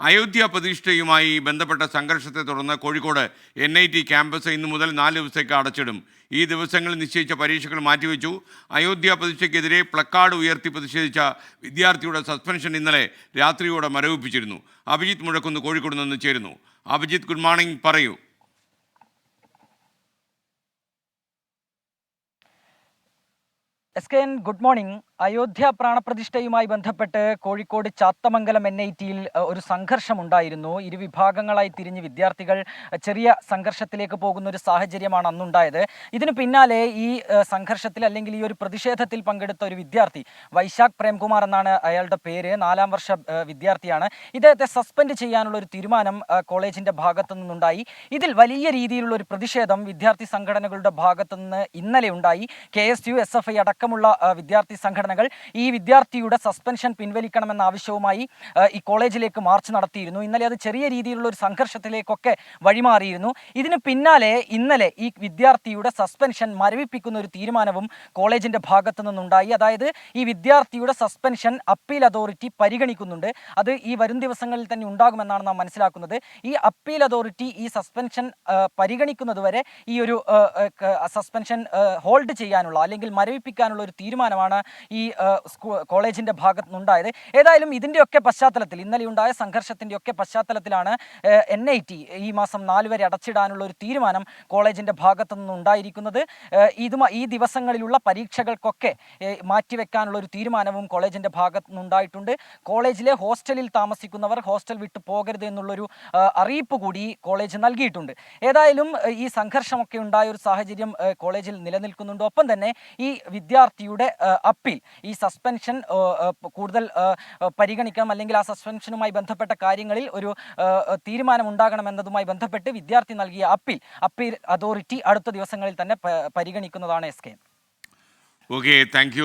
അയോധ്യ പ്രതിഷ്ഠയുമായി ബന്ധപ്പെട്ട സംഘർഷത്തെ തുടർന്ന് Kozhikode N I T campus ഇന്നു മുതൽ നാല് ദിവസത്തേക്ക് അടച്ചിടും. ഈ ദിവസങ്ങളിൽ നിശ്ചയിച്ച പരീക്ഷകൾ മാറ്റിവെച്ചു. അയോധ്യ പ്രതിഷ്ഠയ്ക്കെതിരെ പ്ലക്കാർഡ് ഉയർത്തി പ്രതിഷേധിച്ച വിദ്യാർത്ഥിയുടെ സസ്പെൻഷൻ ഇന്നലെ രാത്രിയോടെ മരവിപ്പിച്ചിരുന്നു. അഭിജിത്ത് മുഴക്കുന്ന് കോഴിക്കോട് നിന്ന് ചേരുന്നു. Abhijith good morning. പറയൂ. S K good morning. Ayodhya പ്രാണപ്രതിഷ്ഠയുമായി ബന്ധപ്പെട്ട് കോഴിക്കോട് ചാത്തമംഗലം എൻ ഐ ടിയിൽ ഒരു സംഘർഷമുണ്ടായിരുന്നു. ഇരു വിഭാഗങ്ങളായി തിരിഞ്ഞ് വിദ്യാർത്ഥികൾ ചെറിയ സംഘർഷത്തിലേക്ക് പോകുന്ന ഒരു സാഹചര്യമാണ് അന്നുണ്ടായത്. ഇതിനു പിന്നാലെ ഈ സംഘർഷത്തിൽ അല്ലെങ്കിൽ ഈ ഒരു പ്രതിഷേധത്തിൽ പങ്കെടുത്ത ഒരു വിദ്യാർത്ഥി വൈശാഖ് പ്രേംകുമാർ എന്നാണ് അയാളുടെ പേര്. നാലാം വർഷ വിദ്യാർത്ഥിയാണ്. ഇദ്ദേഹത്തെ സസ്പെൻഡ് ചെയ്യാനുള്ള ഒരു തീരുമാനം കോളേജിന്റെ ഭാഗത്തു നിന്നുണ്ടായി. ഇതിൽ വലിയ രീതിയിലുള്ള ഒരു പ്രതിഷേധം വിദ്യാർത്ഥി സംഘടനകളുടെ ഭാഗത്തു നിന്ന് ഇന്നലെ ഉണ്ടായി. K S U S F I അടക്കമുള്ള വിദ്യാർത്ഥി വിദ്യാർത്ഥി സംഘടനകൾ ഈ വിദ്യാർത്ഥിയുടെ സസ്പെൻഷൻ പിൻവലിക്കണമെന്ന ആവശ്യവുമായി ഈ കോളേജിലേക്ക് മാർച്ച് നടത്തിയിരുന്നു. ഇന്നലെ അത് ചെറിയ രീതിയിലുള്ള ഒരു സംഘർഷത്തിലേക്കൊക്കെ വഴിമാറിയിരുന്നു. ഇതിന് പിന്നാലെ ഇന്നലെ ഈ വിദ്യാർത്ഥിയുടെ സസ്പെൻഷൻ മരവിപ്പിക്കുന്ന ഒരു തീരുമാനവും കോളേജിന്റെ ഭാഗത്തു നിന്നുണ്ടായി. അതായത് ഈ വിദ്യാർത്ഥിയുടെ സസ്പെൻഷൻ അപ്പീൽ അതോറിറ്റി പരിഗണിക്കുന്നുണ്ട്. അത് ഈ വരും ദിവസങ്ങളിൽ തന്നെ ഉണ്ടാകുമെന്നാണ് നാം മനസ്സിലാക്കുന്നത്. ഈ അപ്പീൽ അതോറിറ്റി ഈ സസ്പെൻഷൻ പരിഗണിക്കുന്നത് വരെ ഈ ഒരു സസ്പെൻഷൻ ഹോൾഡ് ചെയ്യാനുള്ള അല്ലെങ്കിൽ മരവിപ്പിക്കാനുള്ള ഒരു തീരുമാനമാണ് ആ, സ്കൂ- കോളേജിന്റെ ഭാഗത്തു നിന്നുണ്ടായത് ഏതായാലും ഇതിന്റെയൊക്കെ പശ്ചാത്തലത്തിൽ ഇന്നലെ ഉണ്ടായ സംഘർഷത്തിന്റെയൊക്കെ പശ്ചാത്തലത്തിലാണ് എൻ ഐ ടി ഈ മാസം നാല് വരെ അടച്ചിടാനുള്ള ഒരു തീരുമാനം കോളേജിന്റെ ഭാഗത്തു നിന്നുണ്ടായിരിക്കുന്നത് ഏഹ് ഈ ദിവസങ്ങളിലുള്ള പരീക്ഷകൾക്കൊക്കെ മാറ്റിവെക്കാനുള്ള ഒരു തീരുമാനവും കോളേജിന്റെ ഭാഗത്തു നിന്നുണ്ടായിട്ടുണ്ട് കോളേജിലെ ഹോസ്റ്റലിൽ താമസിക്കുന്നവർ ഹോസ്റ്റൽ വിട്ടു പോകരുത് എന്നുള്ളൊരു അറിയിപ്പ് കൂടി കോളേജ് നൽകിയിട്ടുണ്ട്. ഏതായാലും ഈ സംഘർഷമൊക്കെ ഉണ്ടായ ഒരു സാഹചര്യം കോളേജിൽ നിലനിൽക്കുന്നുണ്ട്. ഒപ്പം തന്നെ ഈ വിദ്യാർത്ഥിയുടെ അപ്പീൽ ഈ സസ്പെൻഷൻ കൂടുതൽ പരിഗണിക്കണം അല്ലെങ്കിൽ ആ സസ്പെൻഷനുമായി ബന്ധപ്പെട്ട കാര്യങ്ങളിൽ ഒരു തീരുമാനം ഉണ്ടാകണമെന്നതുമായി ബന്ധപ്പെട്ട് വിദ്യാർത്ഥി നൽകിയ അപ്പീൽ അപ്പീൽ അതോറിറ്റി അടുത്ത ദിവസങ്ങളിൽ തന്നെ പരിഗണിക്കുന്നതാണ് എസ് കെ. Okay thank